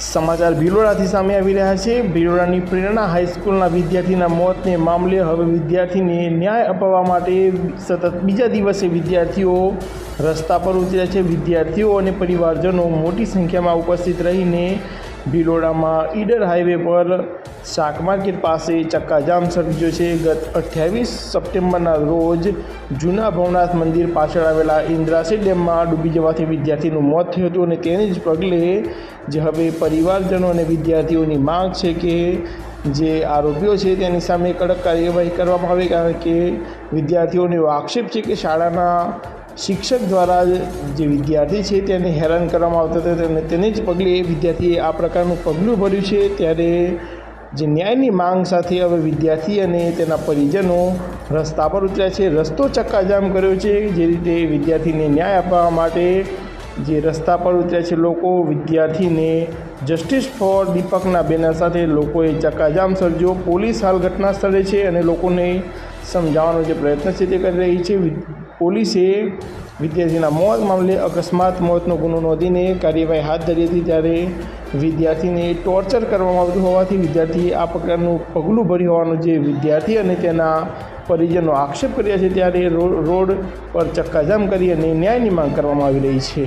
સમાચાર ભિલોડાથી સામે આવી રહ્યા છે. ભિલોડાની પ્રેરણા હાઈસ્કૂલના વિદ્યાર્થીના મોતને મામલે હવે વિદ્યાર્થીને ન્યાય અપાવવા માટે સતત બીજા દિવસે વિદ્યાર્થીઓ રસ્તા પર ઉતર્યા છે. વિદ્યાર્થીઓ અને પરિવારજનો મોટી સંખ્યામાં ઉપસ્થિત રહીને ભિલોડામાં ઈડર હાઈવે પર શાક માર્કેટ પાસે ચક્કાજામ સર્જ્યો છે. ગત અઠ્યાવીસ સપ્ટેમ્બરના રોજ જૂના ભવનાથ મંદિર પાછળ આવેલા ઇન્દ્રાસી ડેમમાં ડૂબી જવાથી વિદ્યાર્થીનું મોત થયું હતું અને તેને જ પગલે જે હવે પરિવારજનો અને વિદ્યાર્થીઓની માંગ છે કે જે આરોપીઓ છે તેની સામે કડક કાર્યવાહી કરવામાં આવે કારણ કે વિદ્યાર્થીઓનો આક્ષેપ છે કે શાળાના શિક્ષક દ્વારા જે વિદ્યાર્થી છે તેને હેરાન કરવામાં આવતા હતા અને તેને જ પગલે વિદ્યાર્થીએ આ પ્રકારનું પગલું ભર્યું છે. ત્યારે જે ન્યાયની માંગ સાથે હવે વિદ્યાર્થી અને તેના પરિજનો રસ્તા પર ઉતર્યા છે. રસ્તો ચક્કાજામ કર્યો છે. જે રીતે વિદ્યાર્થીને ન્યાય આપવા માટે જે રસ્તા પર ઉતર્યા છે લોકો, વિદ્યાર્થીને જસ્ટિસ ફોર દીપકના બેનર સાથે લોકોએ ચક્કાજામ સર્જ્યો. પોલીસ હાલ ઘટના સ્થળે છે અને લોકોને સમજાવવાનો જે પ્રયત્ન છે તે કરી રહી છે. પોલીસે વિદ્યાર્થીના મોત મામલે અકસ્માત મોતનો ગુનો નોંધીને કાર્યવાહી હાથ ધરી હતી ત્યારે વિદ્યાર્થીને ટોર્ચર કરવામાં આવતું હોવાથી વિદ્યાર્થીએ આ પ્રકારનું પગલું ભર્યું હોવાનું જે વિદ્યાર્થી અને તેના પરિજનો આક્ષેપ કર્યા છે ત્યારે રોડ પર ચક્કાજામ કરી અને ન્યાયની માંગ કરવામાં આવી રહી છે.